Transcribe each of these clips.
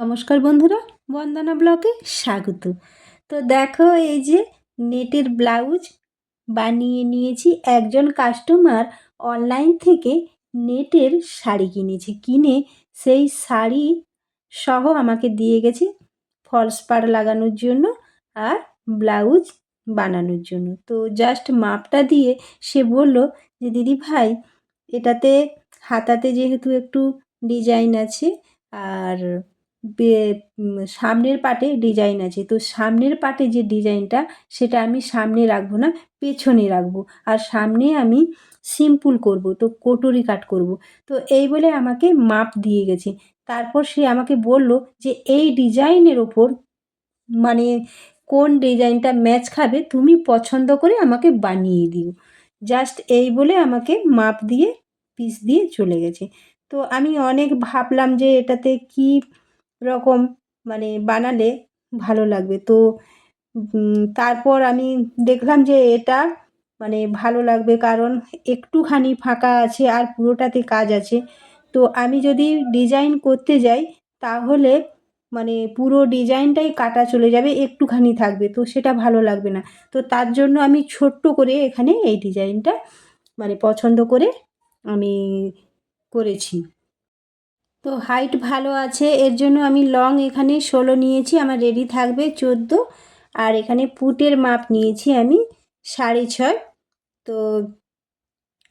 নমস্কার বন্ধুরা, বন্দনা ব্লকে স্বাগত। তো দেখো এই যে নেটের ব্লাউজ বানিয়ে নিয়েছি, একজন কাস্টমার অনলাইন থেকে নেটের শাড়ি কিনেছে, কিনে সেই শাড়ি সহ আমাকে দিয়ে গেছে ফলস পাড় লাগানোর জন্য আর ব্লাউজ বানানোর জন্য। তো জাস্ট মাপটা দিয়ে সে বলল যে, দিদি ভাই, এটাতে হাতাতে যেহেতু একটু ডিজাইন আছে, আর সামনের পাটে ডিজাইন আছে। তো সামনের পাটে যে ডিজাইনটা সেটা আমি সামনে রাখব না, পেছনে রাখব। আর সামনে আমি সিম্পল করব, তো কোটরি কাট করব। তো এই বলে আমাকে মাপ দিয়ে গেছে। তারপর সে আমাকে বলল যে, এই ডিজাইনের ওপর মানে কোন ডিজাইনটা ম্যাচ খাবে, তুমি পছন্দ করে আমাকে বানিয়ে দিও। জাস্ট এই বলে আমাকে মাপ দিয়ে পিস দিয়ে চলে গেছে। তো আমি অনেক ভাবলাম যে, এটাতে কী রকম মানে বানালে ভালো লাগবে। তো তারপর আমি দেখলাম যে এটা মানে ভালো লাগবে কারণ একটুখানি ফাঁকা আছে আর পুরোটাতে কাজ আছে। তো আমি যদি ডিজাইন করতে যাই তাহলে মানে পুরো ডিজাইনটাই কাটা চলে যাবে, একটুখানি থাকবে। তো সেটা ভালো লাগবে না। তো তার জন্য আমি ছোট্ট করে এখানে এই ডিজাইনটা মানে পছন্দ করে আমি করেছি। তো হাইট ভালো আছে, এর জন্য আমি লং এখানে ষোলো নিয়েছি, আমার রেডি থাকবে চোদ্দ। আর এখানে পুটের মাপ নিয়েছি আমি সাড়ে ছয়। তো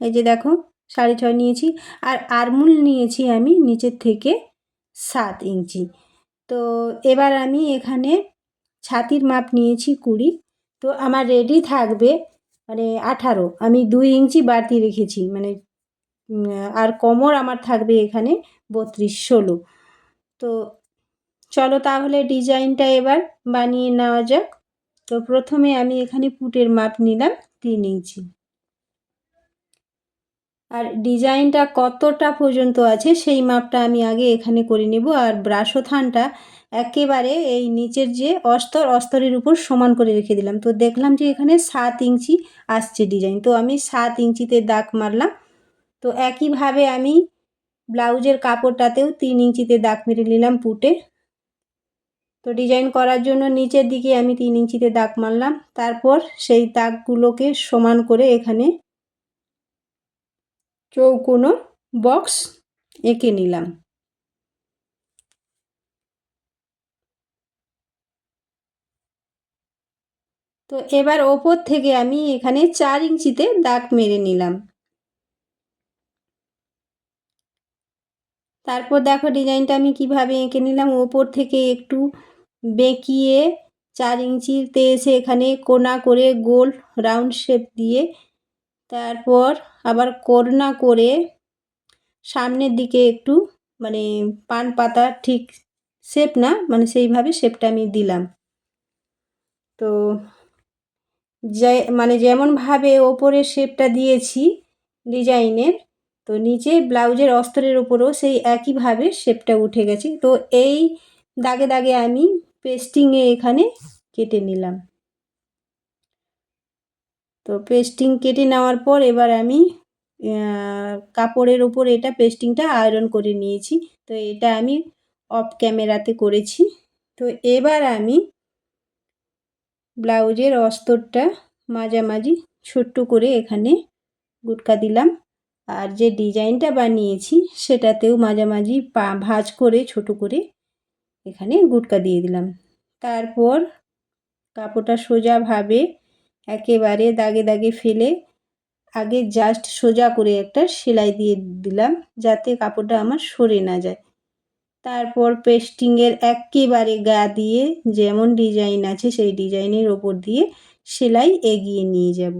এই যে দেখো, সাড়ে ছয় নিয়েছি। আর আরমুল নিয়েছি আমি নিচের থেকে সাত ইঞ্চি। তো এবার আমি এখানে ছাতির মাপ নিয়েছি কুড়ি। তো আমার রেডি থাকবে মানে আঠারো। আমি দুই ইঞ্চি বাড়তি রেখেছি মানে আর কোমর আমার থাকবে এখানে বত্রিশ ষোলো। তো চলো তাহলে ডিজাইনটা এবার বানিয়ে নেওয়া যাক। তো প্রথমে আমি এখানে পুটের মাপ নিলাম তিন ইঞ্চি। আর ডিজাইনটা কতটা পর্যন্ত আছে সেই মাপটা আমি আগে এখানে করে নেব। আর ব্রাশো থানটা একেবারে এই নিচের যে অস্তর, অস্তরের উপর সমান করে রেখে দিলাম। তো দেখলাম যে এখানে সাত ইঞ্চি আসছে ডিজাইন। তো আমি সাত ইঞ্চিতে দাগ মারলাম। তো একইভাবে আমি ব্লাউজের কাপড়টাতেও তিন ইঞ্চিতে দাগ মেরে নিলাম পুটে। তো ডিজাইন করার জন্য নিচের দিকে আমি তিন ইঞ্চিতে দাগ মারলাম। তারপর সেই দাগগুলোকে সমান করে এখানে চৌকোনো বক্স এঁকে নিলাম। তো এবার ওপর থেকে আমি এখানে চার ইঞ্চিতে দাগ মেরে নিলাম। তারপর দেখো ডিজাইনটা আমি কীভাবে এঁকে নিলাম। ওপর থেকে একটু বেঁকিয়ে চার ইঞ্চিতে এসে এখানে কোনা করে গোল রাউন্ড শেপ দিয়ে তারপর আবার কোনা করে সামনের দিকে একটু মানে পান পাতা ঠিক শেপ না মানে সেইভাবে শেপটা আমি দিলাম। তো যে মানে যেমনভাবে ওপরে শেপটা দিয়েছি ডিজাইনের তো নিচে ব্লাউজের অস্তরের ওপরও সেই একইভাবে শেপটা উঠে গেছে। তো এই দাগে দাগে আমি পেস্টিংয়ে এখানে কেটে নিলাম। তো পেস্টিং কেটে নেওয়ার পর এবার আমি কাপড়ের ওপর এটা পেস্টিংটা আয়রন করে নিয়েছি। তো এটা আমি অফ ক্যামেরাতে করেছি। তো এবার আমি ব্লাউজের অস্তরটা মাঝামাঝি ছোট্ট করে এখানে গুটকা দিলাম। আর যে ডিজাইনটা বানিয়েছি সেটাতেও মাঝামাঝি পা, ভাজ করে, ছোট করে এখানে গুটকা দিয়ে দিলাম। তারপর কাপড়টা সোজাভাবে একেবারে দাগে দাগে ফেলে আগে জাস্ট সোজা করে একটা সেলাই দিয়ে দিলাম যাতে কাপড়টা আমার সরে না যায়। তারপর পেস্টিংয়ের একেবারে গা দিয়ে যেমন ডিজাইন আছে সেই ডিজাইনের ওপর দিয়ে সেলাই এগিয়ে নিয়ে যাব।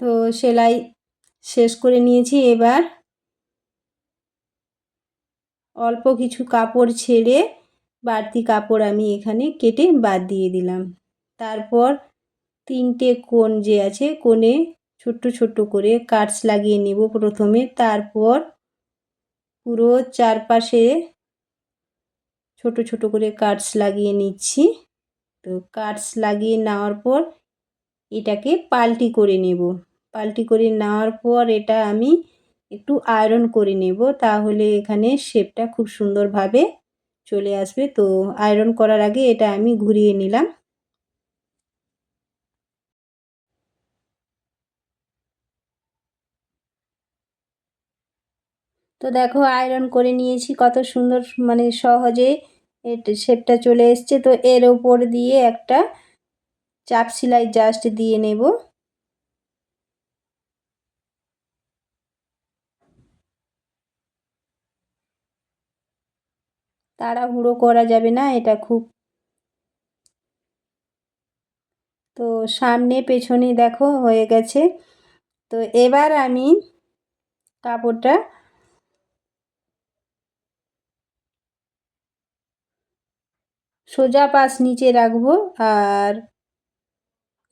তো সেলাই শেষ করে নিয়েছি। এবার অল্প কিছু কাপড় ছেড়ে বাড়তি কাপড় আমি এখানে কেটে বাদ দিয়ে দিলাম। তারপর তিনটে কোণ যে আছে, কোণে ছোট্ট ছোট্ট করে কাটস লাগিয়ে নেব প্রথমে। তারপর পুরো চারপাশে ছোট ছোট করে কাটস লাগিয়ে নিচ্ছি। তো কাটস লাগিয়ে নেওয়ার পর এটাকে পাল্টি করে নেব। পাল্টি করে নেওয়ার পর এটা আমি একটু আয়রন করে নেব, তাহলে এখানে শেপটা খুব সুন্দরভাবে চলে আসবে। তো আয়রন করার আগে এটা আমি ঘুরিয়ে নিলাম। তো দেখো আয়রন করে নিয়েছি, কত সুন্দর মানে সহজে শেপটা চলে এসছে। তো এর ওপর দিয়ে একটা চাপ সেলাই জাস্ট দিয়ে নেব। তাড়াহুড়ো করা যাবে না, এটা খুব। তো সামনে পেছনে দেখো, হয়ে গেছে। তো এবার আমি কাপড়টা সোজা পাশ নিচে রাখব আর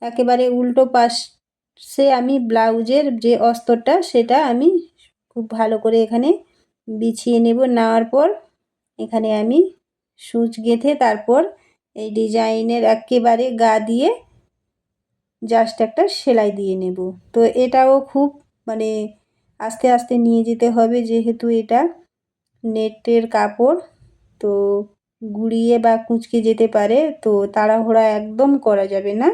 একেবারে উল্টো পাশে আমি ব্লাউজের যে অস্তরটা, সেটা আমি খুব ভালো করে এখানে বিছিয়ে নেব। নেওয়ার পর এখানে আমি সুচ গেঁথে তারপর এই ডিজাইনের একেবারে গা দিয়ে জাস্ট একটা সেলাই দিয়ে নেব। তো এটাও খুব মানে আস্তে আস্তে নিয়ে যেতে হবে, যেহেতু এটা নেটের কাপড়, তো গুড়িয়ে বা কুঁচকে যেতে পারে, তো তাড়াহুড়া একদম করা যাবে না।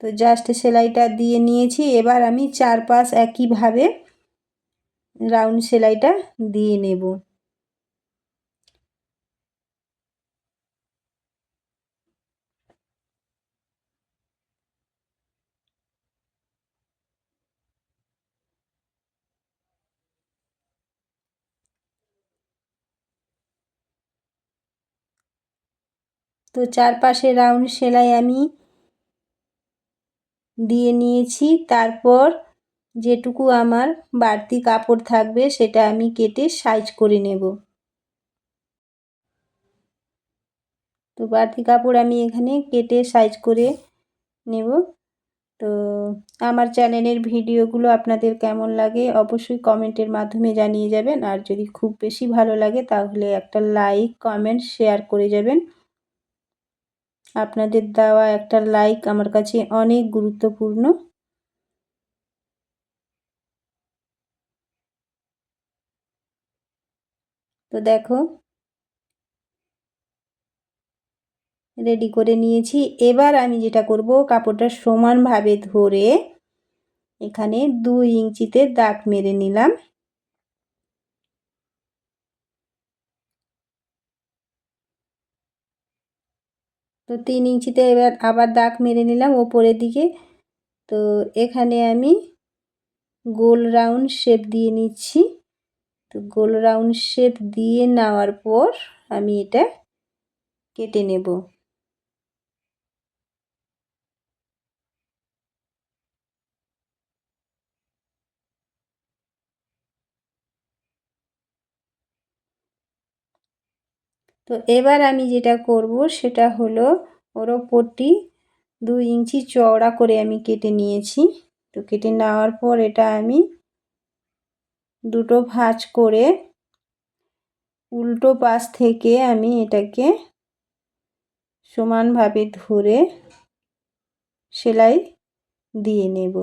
তো জাস্ট সেলাইটা দিয়ে নিয়েছি। এবার আমি চারপাশ একইভাবে রাউন্ড সেলাইটা দিয়ে নেব। তো চারপাশে রাউন্ড সেলাই আমি দিয়ে নিয়েছি। তারপর যেটুকু আমার বাড়তি কাপড় থাকবে সেটা আমি কেটে সাইজ করে নেব। তো বাড়তি কাপড় আমি এখানে কেটে সাইজ করে নেব। তো আমার চ্যানেলের ভিডিওগুলো আপনাদের কেমন লাগে অবশ্যই কমেন্টের মাধ্যমে জানিয়ে যাবেন। আর যদি খুব বেশি ভালো লাগে তাহলে একটা লাইক, কমেন্ট, শেয়ার করে যাবেন। আপনাদের দেওয়া একটা লাইক আমার কাছে অনেক গুরুত্বপূর্ণ। তো দেখো রেডি করে নিয়েছি। এবার আমি যেটা করব, কাপড়টা সমানভাবে ধরে এখানে দুই ইঞ্চিতে দাগ মেরে নিলাম। তো তিন ইঞ্চিতে এবার আবার দাগ মেরে নিলাম ওপরের দিকে। তো এখানে আমি গোল রাউন্ড শেপ দিয়ে নিচ্ছি। তো গোল রাউন্ড শেপ দিয়ে নেওয়ার পর আমি এটা কেটে নেব। তো এবার আমি যেটা করব সেটা হলো ওর ওপরটি দুই ইঞ্চি চওড়া করে আমি কেটে নিয়েছি। তো কেটে নেওয়ার পর এটা আমি দুটো ভাঁজ করে উল্টো পাশ থেকে আমি এটাকে সমানভাবে ধরে সেলাই দিয়ে নেব।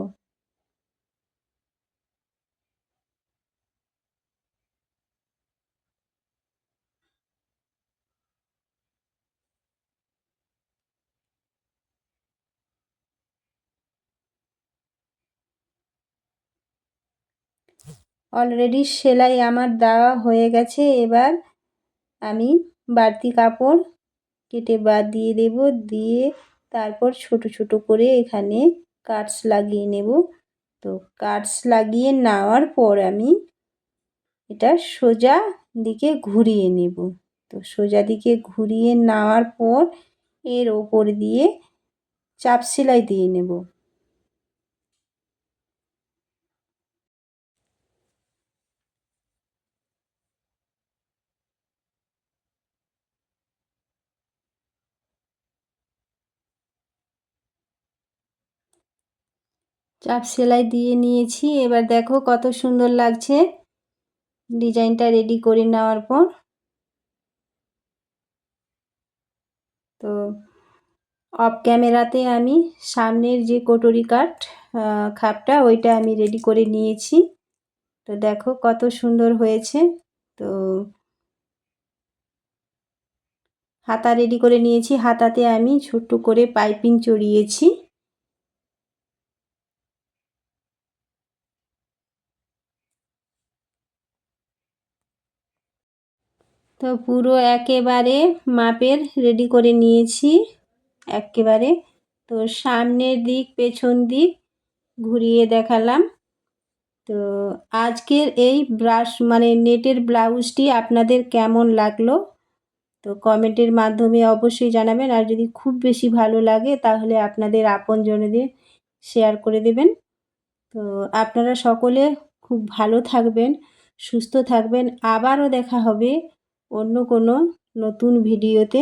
অলরেডি সেলাই আমার দেওয়া হয়ে গেছে। এবার আমি বাড়তি কাপড় কেটে বাদ দিয়ে দেব, দিয়ে তারপর ছোট ছোট করে এখানে কাটস লাগিয়ে নেব। তো কাটস লাগিয়ে নেওয়ার পর আমি এটা সোজা দিকে ঘুরিয়ে নেব। তো সোজা দিকে ঘুরিয়ে নেওয়ার পর এর ওপর দিয়ে চাপ সেলাই দিয়ে নেব। চাপ সেলাই দিয়ে নিয়েছি। এবার দেখো কত সুন্দর লাগছে। ডিজাইনটা রেডি করে নেওয়ার পর। তো অফ ক্যামেরাতে আমি সামনের যে কটরি কাট খাপটা, ওইটা আমি রেডি করে নিয়েছি। তো দেখো কত সুন্দর হয়েছে। তো হাতা রেডি করে নিয়েছি। হাতাতে আমি ছোট্ট করে পাইপিং চড়িয়েছি। তো পুরো একেবারে মাপের রেডি করে নিয়েছি। একেবারে তো সামনের দিক, পেছন দিক ঘুরিয়ে দেখালাম। তো আজকের এই ব্রাশ মানে নেটের ব্লাউজটি আপনাদের কেমন লাগল? তো কমেন্টের মাধ্যমে অবশ্যই জানাবেন। আর যদি খুব বেশি ভালো লাগে, তাহলে আপনাদের আপনজনদের শেয়ার করে দেবেন। তো আপনারা সকলে খুব ভালো থাকবেন, সুস্থ থাকবেন। আবারও দেখা হবে অন্য কোনো নতুন ভিডিওতে